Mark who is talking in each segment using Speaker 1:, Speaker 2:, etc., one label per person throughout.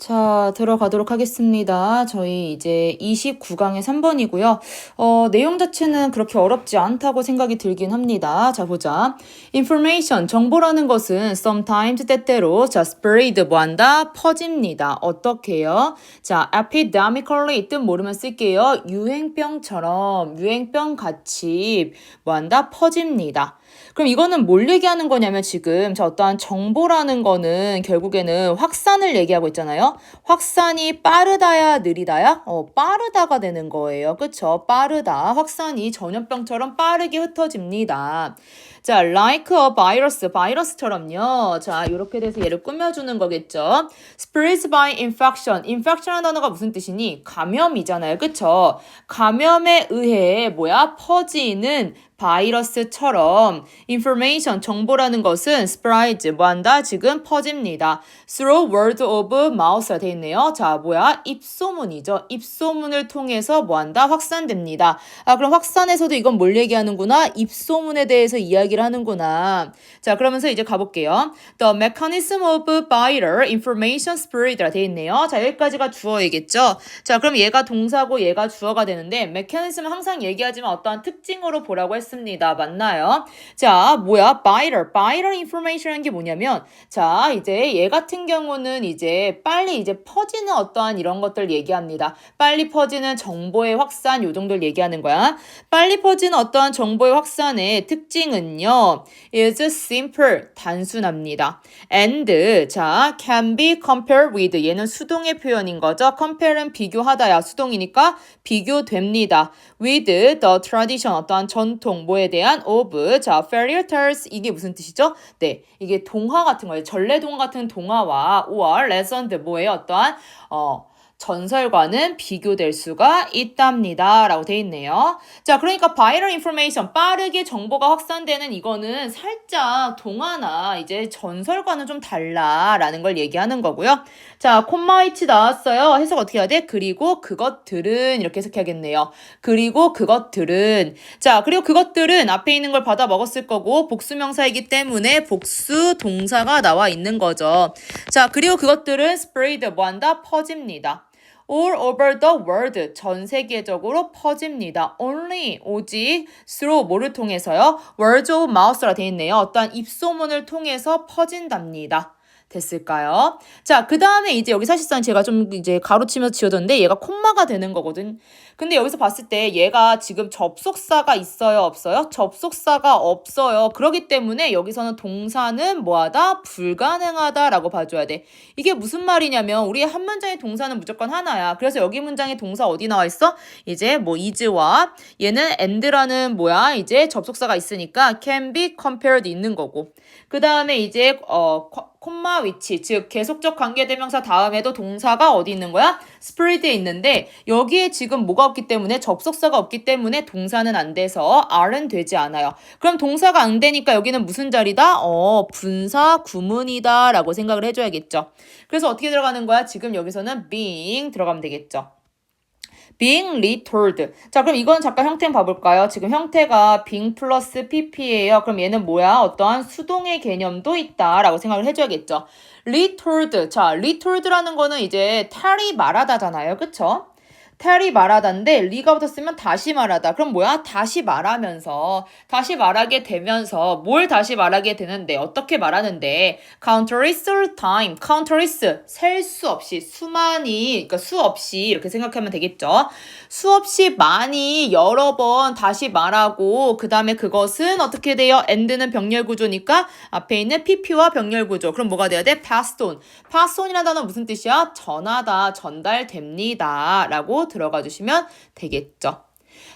Speaker 1: 자, 들어가도록 하겠습니다. 저희 이제 29강의 3번이고요. 어, 내용 자체는 그렇게 어렵지 않다고 생각이 들긴 합니다. 자, 보자. information, 정보라는 것은 sometimes 때때로 자, spread 뭐한다? 퍼집니다. 어떻게요? 자, epidemically 뜻 모르면 쓸게요. 유행병처럼 유행병 같이 뭐한다? 퍼집니다. 그럼 이거는 뭘 얘기하는 거냐면 지금 저 어떠한 정보라는 거는 결국에는 확산을 얘기하고 있잖아요. 확산이 빠르다야 느리다야? 어, 빠르다가 되는 거예요. 그쵸? 빠르다. 확산이 전염병처럼 빠르게 흩어집니다. 자, like a virus, 바이러스처럼요. 자, 이렇게 돼서 얘를 꾸며주는 거겠죠. spreads by infection. infection이라는 단어가 무슨 뜻이니? 감염이잖아요. 그쵸? 감염에 의해 뭐야? 퍼지는 바이러스처럼 information 정보라는 것은 spreads 뭐한다 지금 퍼집니다. through word of mouth가 돼 있네요. 자 뭐야 입소문이죠. 입소문을 통해서 뭐한다 확산됩니다. 아 그럼 확산에서도 이건 뭘 얘기하는구나 입소문에 대해서 이야기 를 하는구나. 자 그러면서 이제 가볼게요. The mechanism of viral information spread가 돼 있네요. 자 여기까지가 주어이겠죠. 자 그럼 얘가 동사고 얘가 주어가 되는데 mechanism은 항상 얘기하지만 어떠한 특징으로 보라고 했습니다. 맞나요? 자, 뭐야? viral. viral information이라는 게 뭐냐면 자, 이제 얘 같은 경우는 이제 빨리 이제 퍼지는 어떠한 이런 것들 얘기합니다. 빨리 퍼지는 정보의 확산 요 정도를 얘기하는 거야. 빨리 퍼지는 어떠한 정보의 확산의 특징은 요. is simple. 단순합니다. and 자, can be compared with 얘는 수동의 표현인 거죠. compare는 비교하다야. 수동이니까 비교됩니다. with the tradition 어떠한 전통 뭐에 대한 of 자 fairy tales 이게 무슨 뜻이죠? 네 이게 동화 같은 거예요. 전래동화 같은 동화와 or legend 뭐예요? 어떠한 어 전설과는 비교될 수가 있답니다. 라고 돼 있네요. 자, 그러니까 바이럴 인포메이션 빠르게 정보가 확산되는 이거는 살짝 동화나 이제 전설과는 좀 달라라는 걸 얘기하는 거고요. 자, 콤마 위치 나왔어요. 해석 어떻게 해야 돼? 그리고 그것들은 이렇게 해석해야겠네요. 그리고 그것들은 자, 그리고 그것들은 앞에 있는 걸 받아 먹었을 거고 복수명사이기 때문에 복수 동사가 나와 있는 거죠. 자, 그리고 그것들은 spread 뭐한다? 퍼집니다. All over the world 전 세계적으로 퍼집니다. only 오직 through 뭐를 통해서요? words of mouth라 돼 있네요. 어떠한 입소문을 통해서 퍼진답니다. 됐을까요? 자, 그 다음에 이제 여기 사실상 제가 좀 이제 가로치면서 지어뒀는데 얘가 콤마가 되는 거거든. 근데 여기서 봤을 때 얘가 지금 접속사가 있어요, 없어요? 접속사가 없어요. 그러기 때문에 여기서는 동사는 뭐하다? 불가능하다라고 봐줘야 돼. 이게 무슨 말이냐면 우리의 한 문장의 동사는 무조건 하나야. 그래서 여기 문장의 동사 어디 나와 있어? 이제 뭐 is와 얘는 and라는 뭐야? 이제 접속사가 있으니까 can be compared 있는 거고. 그 다음에 이제 어 콤마 위치, 즉 계속적 관계대명사 다음에도 동사가 어디 있는 거야? spread에 있는데 여기에 지금 뭐가 없기 때문에 접속사가 없기 때문에 동사는 안 돼서 are는 되지 않아요. 그럼 동사가 안 되니까 여기는 무슨 자리다? 어, 분사 구문이다 라고 생각을 해줘야겠죠. 그래서 어떻게 들어가는 거야? 지금 여기서는 being 들어가면 되겠죠. Being retold. 자, 그럼 이건 잠깐 형태 봐볼까요? 지금 형태가 being 플러스 pp예요. 그럼 얘는 뭐야? 어떠한 수동의 개념도 있다라고 생각을 해줘야겠죠. retold. 자, retold라는 거는 이제 tell이 말하다잖아요. 그쵸? 텔이 말하다인데 리가 붙었으면 다시 말하다. 그럼 뭐야? 다시 말하면서 다시 말하게 되면서 뭘 다시 말하게 되는데 어떻게 말하는데 countless time, countless 셀 수 없이 수많이 그러니까 수 없이 이렇게 생각하면 되겠죠. 수 없이 많이 여러 번 다시 말하고 그 다음에 그것은 어떻게 돼요? end는 병렬 구조니까 앞에 있는 pp와 병렬 구조. 그럼 뭐가 돼야 돼? passed on. passed on이라는 단어 무슨 뜻이야? 전하다, 전달됩니다. 라고 들어가 주시면 되겠죠.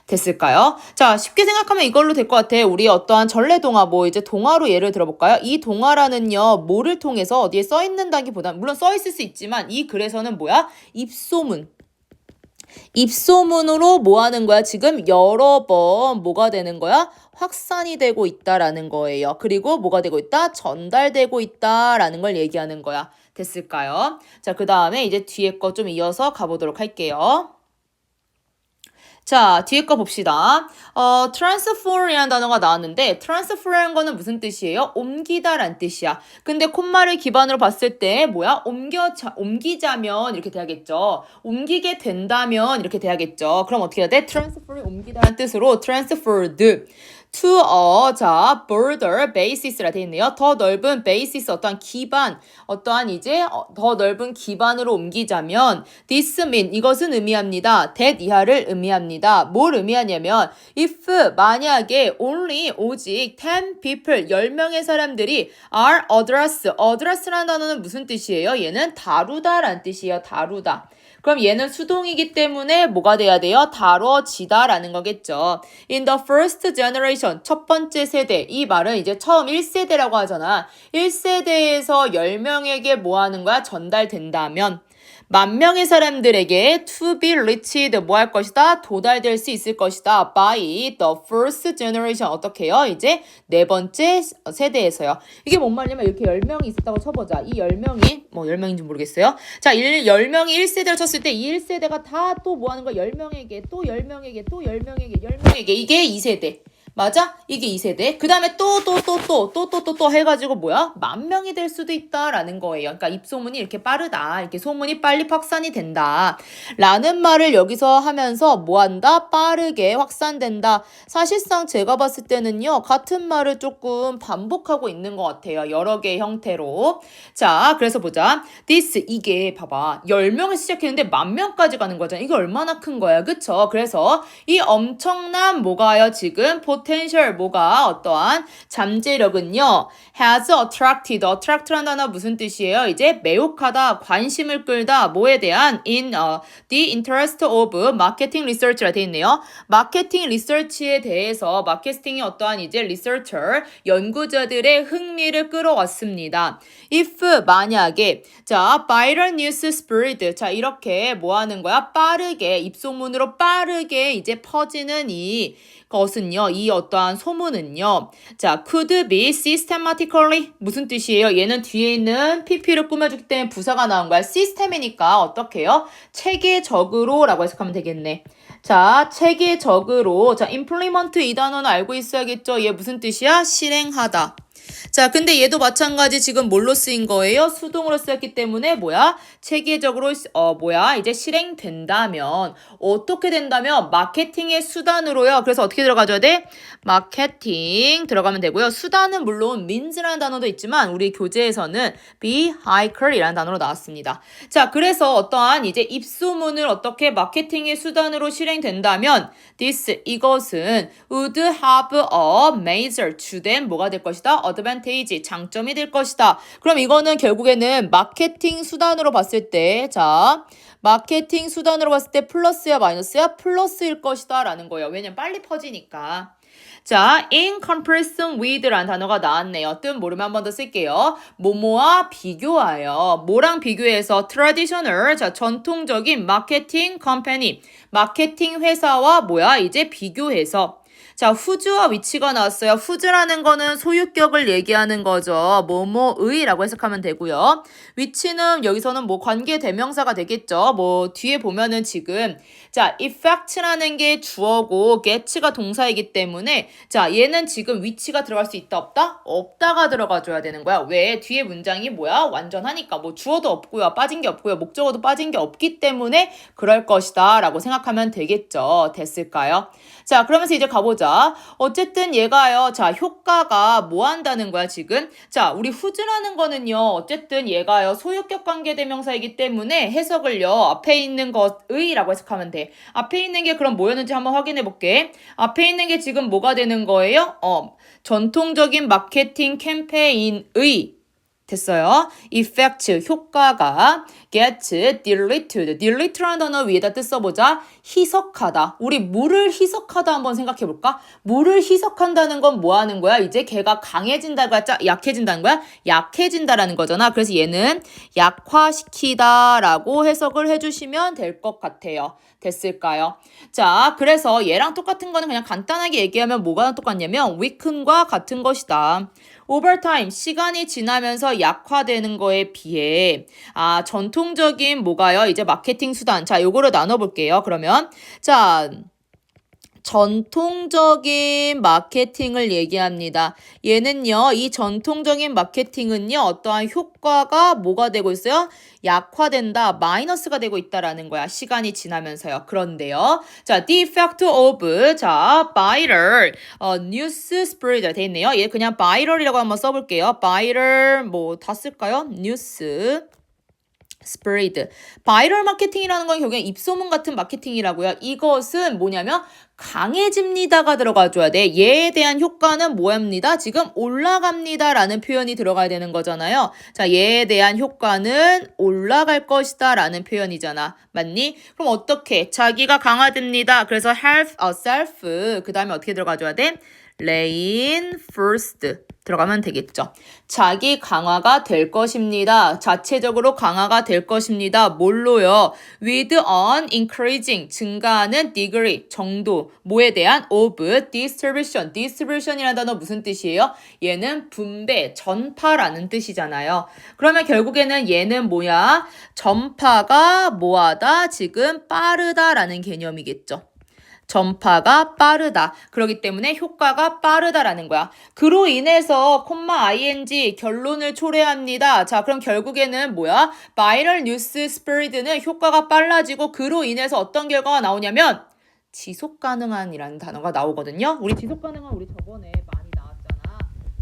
Speaker 1: 됐을까요? 자, 쉽게 생각하면 이걸로 될 것 같아. 우리 어떠한 전래 동화, 뭐 이제 동화로 예를 들어볼까요? 이 동화라는요, 뭐를 통해서 어디에 써 있는다기보다, 물론 써 있을 수 있지만, 이 글에서는 뭐야? 입소문. 입소문으로 뭐 하는 거야? 지금 여러 번 뭐가 되는 거야? 확산이 되고 있다라는 거예요. 그리고 뭐가 되고 있다? 전달되고 있다라는 걸 얘기하는 거야. 됐을까요? 자, 그 다음에 이제 뒤에 거 좀 이어서 가보도록 할게요. 자, 뒤에 거 봅시다. 어, transfer이라는 단어가 나왔는데, transfer이라는 거는 무슨 뜻이에요? 옮기다란 뜻이야. 근데 콤마를 기반으로 봤을 때, 뭐야? 옮겨, 자, 옮기자면 이렇게 돼야겠죠. 옮기게 된다면 이렇게 돼야겠죠. 그럼 어떻게 해야 돼? transfer이 옮기다란 뜻으로 transferred. To a 자 broader basis라 되어 있네요. 더 넓은 basis 어떠한 기반 어떠한 이제 어, 더 넓은 기반으로 옮기자면 this mean 이것은 의미합니다. that 이하를 의미합니다. 뭘 의미하냐면 if 만약에 only 오직 10 people 10명의 사람들이 are address address라는 단어는 무슨 뜻이에요? 얘는 다루다란 뜻이에요. 다루다. 그럼 얘는 수동이기 때문에 뭐가 돼야 돼요? 다뤄지다라는 거겠죠. In the first generation, 첫 번째 세대. 이 말은 이제 처음 1세대라고 하잖아. 1세대에서 10명에게 뭐 하는 거야? 전달된다면. 만 명의 사람들에게 to be reached 뭐 할 것이다? 도달될 수 있을 것이다. by the first generation 어떻게 해요? 이제 네 번째 세대에서요. 이게 뭔 말이냐면 이렇게 10명이 있었다고 쳐보자. 이 10명이 뭐 10명인지 모르겠어요. 자, 1, 10명이 1세대를 쳤을 때이 1세대가 다 또 뭐 하는 거야? 10명에게 또 10명에게 또 10명에게 10명에게 이게 2세대. 맞아? 이게 2세대. 그 다음에 또, 또, 또, 또, 또, 또, 또, 또 해가지고 뭐야? 만 명이 될 수도 있다라는 거예요. 그러니까 입소문이 이렇게 빠르다. 이렇게 소문이 빨리 확산이 된다. 라는 말을 여기서 하면서 뭐 한다? 빠르게 확산된다. 사실상 제가 봤을 때는요, 같은 말을 조금 반복하고 있는 것 같아요. 여러 개의 형태로. 자, 그래서 보자. this, 이게 봐봐. 10명을 시작했는데 만 명까지 가는 거잖아. 이게 얼마나 큰 거야. 그쵸? 그래서 이 엄청난 뭐가요, 지금? Potential 뭐가 어떠한 잠재력은요 has attracted attract라는 단어 무슨 뜻이에요? 이제 매혹하다 관심을 끌다 뭐에 대한 in uh, the interest of marketing research라 돼 있네요. 마케팅 리서치에 대해서 마케팅이 어떠한 이제 researcher 연구자들의 흥미를 끌어왔습니다. if 만약에 자 viral news spread 자 이렇게 뭐 하는 거야? 빠르게 입소문으로 빠르게 이제 퍼지는 이 것은요, 이 어떠한 소문은요, 자, could be systematically 무슨 뜻이에요? 얘는 뒤에 있는 pp를 꾸며주기 때문에 부사가 나온 거야. 시스템이니까 어떻게 해요? 체계적으로라고 해석하면 되겠네. 자, 체계적으로. 자, implement 이 단어는 알고 있어야겠죠? 얘 무슨 뜻이야? 실행하다. 자, 근데 얘도 마찬가지 지금 뭘로 쓰인 거예요? 수동으로 쓰였기 때문에 뭐야? 체계적으로 어 뭐야? 이제 실행된다면 어떻게 된다면 마케팅의 수단으로요. 그래서 어떻게 들어가줘야 돼? 마케팅 들어가면 되고요. 수단은 물론 means라는 단어도 있지만 우리 교재에서는 vehicle이라는 단어로 나왔습니다. 자, 그래서 어떠한 이제 입소문을 어떻게 마케팅의 수단으로 실행된다면 this 이것은 would have a major 주된 뭐가 될 것이다? Advantage 장점이 될 것이다. 그럼 이거는 결국에는 마케팅 수단으로 봤을 때 자, 마케팅 수단으로 봤을 때 플러스야 마이너스야 플러스일 것이다 라는 거예요. 왜냐면 빨리 퍼지니까. 자, in comparison with라는 단어가 나왔네요. 뜻 모르면 한 번 더 쓸게요. 뭐뭐와 비교하여. 뭐랑 비교해서 traditional, 자, 전통적인 마케팅 컴퍼니, 마케팅 회사와 뭐야? 이제 비교해서. 자, 후즈와 위치가 나왔어요. 후즈라는 거는 소유격을 얘기하는 거죠. 뭐뭐의라고 해석하면 되고요. 위치는 여기서는 뭐 관계 대명사가 되겠죠. 뭐 뒤에 보면은 지금 자, effect라는 게 주어고 get가 동사이기 때문에 자, 얘는 지금 위치가 들어갈 수 있다 없다? 없다가 들어가 줘야 되는 거야. 왜? 뒤에 문장이 뭐야? 완전하니까 뭐 주어도 없고요. 빠진 게 없고요. 목적어도 빠진 게 없기 때문에 그럴 것이다라고 생각하면 되겠죠. 됐을까요? 자, 그러면서 이제 가보자. 어쨌든 얘가요. 자, 효과가 뭐 한다는 거야, 지금? 자, 우리 후즈라는 거는요. 어쨌든 얘가요. 소유격 관계 대명사이기 때문에 해석을요. 앞에 있는 것의라고 해석하면 돼. 앞에 있는 게 그럼 뭐였는지 한번 확인해 볼게. 앞에 있는 게 지금 뭐가 되는 거예요? 어, 전통적인 마케팅 캠페인의 됐어요. effect 효과가 get deleted. delete라는 단어 위에다 뜻 써보자. 희석하다. 우리 물을 희석하다 한번 생각해 볼까? 물을 희석한다는 건 뭐 하는 거야? 이제 걔가 강해진다가 약해진다는 거야? 약해진다라는 거잖아. 그래서 얘는 약화시키다라고 해석을 해주시면 될 것 같아요. 됐을까요? 자, 그래서 얘랑 똑같은 거는 그냥 간단하게 얘기하면 뭐가 똑같냐면 weaken과 같은 것이다. 오버타임 시간이 지나면서 약화되는 거에 비해 아 전통적인 뭐가요? 이제 마케팅 수단. 자 요거를 나눠볼게요. 그러면 자 전통적인 마케팅을 얘기합니다. 얘는요, 이 전통적인 마케팅은요, 어떠한 효과가 뭐가 되고 있어요? 약화된다, 마이너스가 되고 있다라는 거야. 시간이 지나면서요. 그런데요. 자, the effect of, 자, viral, 어, news spread 돼 있네요. 얘 그냥 viral이라고 한번 써볼게요. viral, 뭐, 다 쓸까요? Spread. 바이럴 마케팅이라는 건 결국엔 입소문 같은 마케팅이라고요. 이것은 뭐냐면 강해집니다가 들어가줘야 돼. 얘에 대한 효과는 뭐합니다? 지금 올라갑니다라는 표현이 들어가야 되는 거잖아요. 자, 얘에 대한 효과는 올라갈 것이다라는 표현이잖아. 맞니? 그럼 어떻게? 자기가 강화됩니다. 그래서 help a self. 그 다음에 어떻게 들어가줘야 돼? reinforced 들어가면 되겠죠. 자기 강화가 될 것입니다. 자체적으로 강화가 될 것입니다. 뭘로요? with an increasing 증가하는 degree 정도 뭐에 대한 of distribution distribution이라는 단어 무슨 뜻이에요? 얘는 분배 전파라는 뜻이잖아요. 그러면 결국에는 얘는 뭐야? 전파가 뭐하다? 지금 빠르다라는 개념이겠죠. 전파가 빠르다. 그렇기 때문에 효과가 빠르다라는 거야. 그로 인해서 콤마 ing 결론을 초래합니다. 자, 그럼 결국에는 뭐야? viral news spread는 효과가 빨라지고 그로 인해서 어떤 결과가 나오냐면 지속 가능한이라는 단어가 나오거든요. 우리 지속 가능한 우리 저번에 많이 나왔잖아.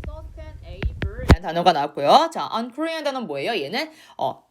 Speaker 1: sustainable이라는 단어가 나왔고요. 자, uncurring이라는 단어는 뭐예요? 얘는 어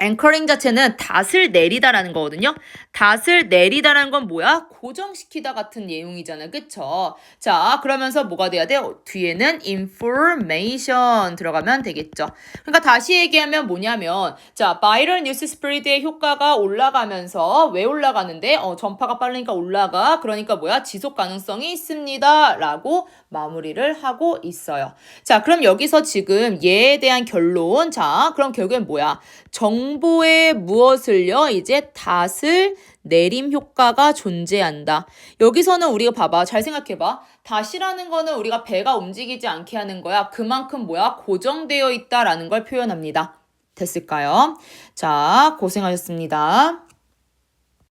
Speaker 1: 앵커링 자체는 닷을 내리다라는 거거든요. 닷을 내리다라는 건 뭐야? 고정시키다 같은 내용이잖아요. 그쵸? 자, 그러면서 뭐가 돼야 돼? 어, 뒤에는 information 들어가면 되겠죠. 그러니까 다시 얘기하면 뭐냐면, 자, viral news spread의 효과가 올라가면서 왜 올라가는데? 어, 전파가 빠르니까 올라가. 그러니까 뭐야? 지속 가능성이 있습니다. 라고 마무리를 하고 있어요. 자, 그럼 여기서 지금 얘에 대한 결론. 자, 그럼 결국엔 뭐야? 정 보에 무엇을요? 이제 닷을 내림 효과가 존재한다. 여기서는 우리가 봐봐. 잘 생각해봐. 닷이라는 거는 우리가 배가 움직이지 않게 하는 거야. 그만큼 뭐야? 고정되어 있다라는 걸 표현합니다. 됐을까요? 자, 고생하셨습니다.